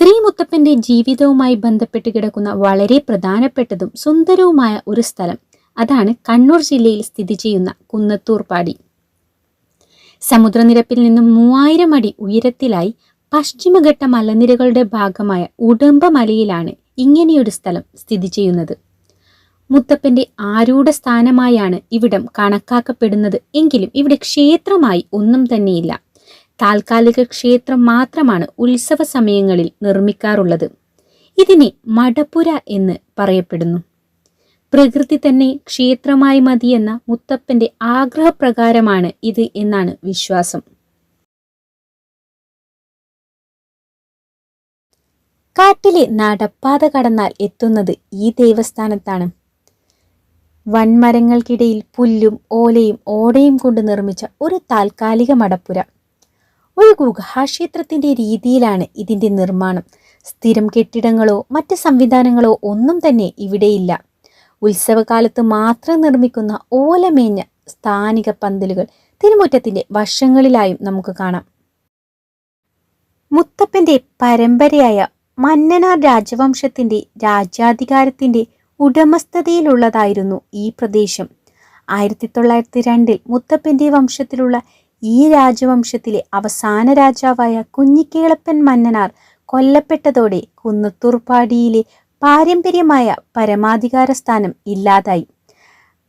ശ്രീ മുത്തപ്പന്റെ ജീവിതവുമായി ബന്ധപ്പെട്ട് കിടക്കുന്ന വളരെ പ്രധാനപ്പെട്ടതും സുന്ദരവുമായ ഒരു സ്ഥലം. അതാണ് കണ്ണൂർ ജില്ലയിൽ സ്ഥിതി ചെയ്യുന്ന കുന്നത്തൂർ പാടി. സമുദ്രനിരപ്പിൽ നിന്നും മൂവായിരം അടി ഉയരത്തിലായി പശ്ചിമഘട്ട മലനിരകളുടെ ഭാഗമായ ഉടമ്പ മലയിലാണ് ഇങ്ങനെയൊരു സ്ഥലം സ്ഥിതി ചെയ്യുന്നത്. മുത്തപ്പന്റെ ആരൂഢ സ്ഥാനമായാണ് ഇവിടം കണക്കാക്കപ്പെടുന്നത്. എങ്കിലും ഇവിടെ ക്ഷേത്രമായി ഒന്നും തന്നെയില്ല. താൽക്കാലിക ക്ഷേത്രം മാത്രമാണ് ഉത്സവ സമയങ്ങളിൽ നിർമ്മിക്കാറുള്ളത്. ഇതിനെ മടപ്പുര എന്ന് പറയപ്പെടുന്നു. പ്രകൃതി തന്നെ ക്ഷേത്രമായി മതിയെന്ന മുത്തപ്പന്റെ ആഗ്രഹപ്രകാരമാണ് ഇത് എന്നാണ് വിശ്വാസം. കാട്ടിലെ നടപ്പാത കടന്നാൽ എത്തുന്നത് ഈ ദേവസ്ഥാനത്താണ്. വൻമരങ്ങൾക്കിടയിൽ പുല്ലും ഓലയും ഓടയും കൊണ്ട് നിർമ്മിച്ച ഒരു താൽക്കാലിക മടപ്പുര ഒരു ഗുഹാക്ഷേത്രത്തിന്റെ രീതിയിലാണ് ഇതിന്റെ നിർമ്മാണം. സ്ഥിരം കെട്ടിടങ്ങളോ മറ്റ് സംവിധാനങ്ങളോ ഒന്നും തന്നെ ഇവിടെയില്ല. ഉത്സവകാലത്ത് മാത്രം നിർമ്മിക്കുന്ന ഓലമേഞ്ഞ സ്ഥാനിക പന്തലുകൾ തിരുമുറ്റത്തിന്റെ വശങ്ങളിലായും നമുക്ക് കാണാം. മുത്തപ്പന്റെ പരമ്പരയായ മന്നനാർ രാജവംശത്തിന്റെ രാജ്യാധികാരത്തിന്റെ ഉടമസ്ഥതയിലുള്ളതായിരുന്നു ഈ പ്രദേശം. ആയിരത്തി തൊള്ളായിരത്തി രണ്ടിൽ മുത്തപ്പന്റെ വംശത്തിലുള്ള ഈ രാജവംശത്തിലെ അവസാന രാജാവായ കുഞ്ഞിക്കേളപ്പൻ മന്നനാർ കൊല്ലപ്പെട്ടതോടെ കുന്നത്തൂർപ്പാടിയിലെ പാരമ്പര്യമായ പരമാധികാര സ്ഥാനം ഇല്ലാതായി.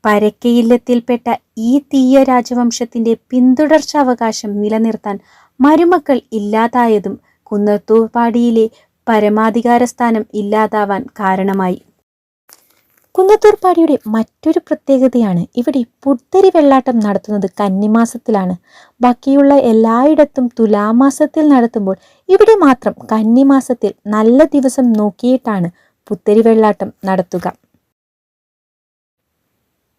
പരക്കയില്ലത്തിൽപ്പെട്ട ഈ തീയ രാജവംശത്തിന്റെ പിന്തുടർച്ചാവകാശം നിലനിർത്താൻ മരുമക്കൾ ഇല്ലാതായതും കുന്നത്തൂർപ്പാടിയിലെ പരമാധികാര സ്ഥാനം ഇല്ലാതാവാൻ കാരണമായി. കുന്നത്തൂർപ്പാടിയുടെ മറ്റൊരു പ്രത്യേകതയാണ് ഇവിടെ പുത്തരി വെള്ളാട്ടം നടത്തുന്നത് കന്നിമാസത്തിലാണ്. ബാക്കിയുള്ള എല്ലായിടത്തും തുലാമാസത്തിൽ നടത്തുമ്പോൾ ഇവിടെ മാത്രം കന്നിമാസത്തിൽ നല്ല ദിവസം നോക്കിയിട്ടാണ് പുത്തരി വെള്ളാട്ടം നടത്തുക.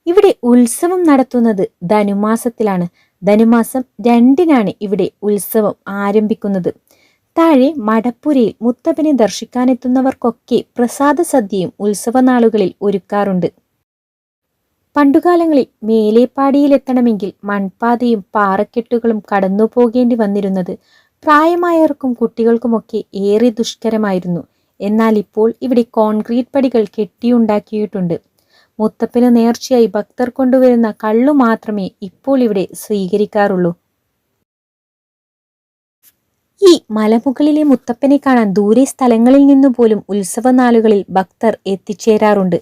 ഇവിടെ ഉത്സവം നടത്തുന്നത് ധനുമാസത്തിലാണ്. ധനുമാസം രണ്ടിനാണ് ഇവിടെ ഉത്സവം ആരംഭിക്കുന്നത്. താഴെ മടപ്പുരയിൽ മുത്തപ്പനെ ദർശിക്കാനെത്തുന്നവർക്കൊക്കെ പ്രസാദ സദ്യയും ഉത്സവനാളുകളിൽ ഒരുക്കാറുണ്ട്. പണ്ടുകാലങ്ങളിൽ മേലേപ്പാടിയിലെത്തണമെങ്കിൽ മൺപാതയും പാറക്കെട്ടുകളും കടന്നു പോകേണ്ടി വന്നിരുന്നത് പ്രായമായവർക്കും കുട്ടികൾക്കുമൊക്കെ ഏറെ ദുഷ്കരമായിരുന്നു. എന്നാൽ ഇപ്പോൾ ഇവിടെ കോൺക്രീറ്റ് പടികൾ കെട്ടിയുണ്ടാക്കിയിട്ടുണ്ട്. മുത്തപ്പന് നേർച്ചയായി ഭക്തർ കൊണ്ടുവരുന്ന കള്ളു മാത്രമേ ഇപ്പോൾ ഇവിടെ സ്വീകരിക്കാറുള്ളൂ. ഈ മലമുകളിലെ മുത്തപ്പനെ കാണാൻ ദൂരെ സ്ഥലങ്ങളിൽ നിന്നു പോലും ഉത്സവനാളുകളിൽ ഭക്തർ എത്തിച്ചേരാറുണ്ട്.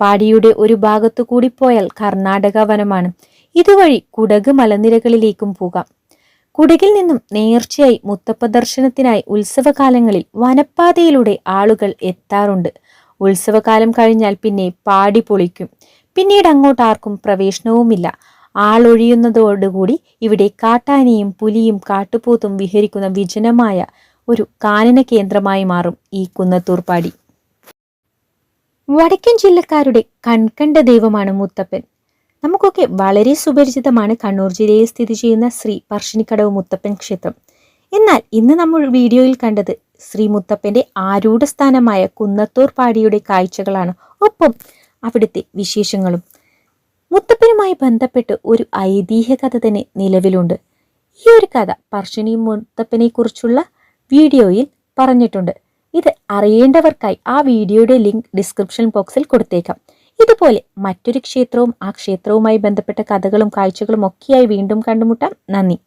പാടിയുടെ ഒരു ഭാഗത്തു കൂടി പോയാൽ കർണാടക വനമാണ്. ഇതുവഴി കുടക് മലനിരകളിലേക്കും പോകാം. കുടകിൽ നിന്നും നേർച്ചയായി മുത്തപ്പ ദർശനത്തിനായി ഉത്സവകാലങ്ങളിൽ വനപ്പാതയിലൂടെ ആളുകൾ എത്താറുണ്ട്. ഉത്സവകാലം കഴിഞ്ഞാൽ പിന്നെ പാടി പൊളിക്കും. പിന്നീട് അങ്ങോട്ട് ആർക്കും പ്രവേശനവുമില്ല. ആളൊഴിയുന്നതോടുകൂടി ഇവിടെ കാട്ടാനയും പുലിയും കാട്ടുപോത്തും വിഹരിക്കുന്ന വിജനമായ ഒരു കാനന കേന്ദ്രമായി മാറും ഈ കുന്നത്തൂർപ്പാടി വടക്കൻ ജില്ലക്കാരുടെ കൺകണ്ട ദൈവമാണ് മുത്തപ്പൻ. നമുക്കൊക്കെ വളരെ സുപരിചിതമാണ് കണ്ണൂർ ജില്ലയിൽ സ്ഥിതി ചെയ്യുന്ന ശ്രീ പർശിനിക്കടവ് മുത്തപ്പൻ ക്ഷേത്രം. എന്നാൽ ഇന്ന് നമ്മൾ വീഡിയോയിൽ കണ്ടത് ശ്രീ മുത്തപ്പന്റെ ആരൂഢസ്ഥാനമായ കുന്നത്തൂർ പാടിയുടെ കാഴ്ചകളാണ്. ഒപ്പം അവിടുത്തെ വിശേഷങ്ങളും മുത്തപ്പനുമായി ബന്ധപ്പെട്ട് ഒരു ഐതിഹ്യ കഥ തന്നെ നിലവിലുണ്ട്. ഈ ഒരു കഥ പർശിനിയും മുത്തപ്പനെ കുറിച്ചുള്ള വീഡിയോയിൽ പറഞ്ഞിട്ടുണ്ട്. ഇത് അറിയേണ്ടവർക്കായി ആ വീഡിയോയുടെ ലിങ്ക് ഡിസ്ക്രിപ്ഷൻ ബോക്സിൽ കൊടുത്തേക്കാം. ഇതുപോലെ മറ്റൊരു ക്ഷേത്രവും ആ ക്ഷേത്രവുമായി ബന്ധപ്പെട്ട കഥകളും കാഴ്ചകളും ഒക്കെയായി വീണ്ടും കണ്ടുമുട്ടാം. നന്ദി.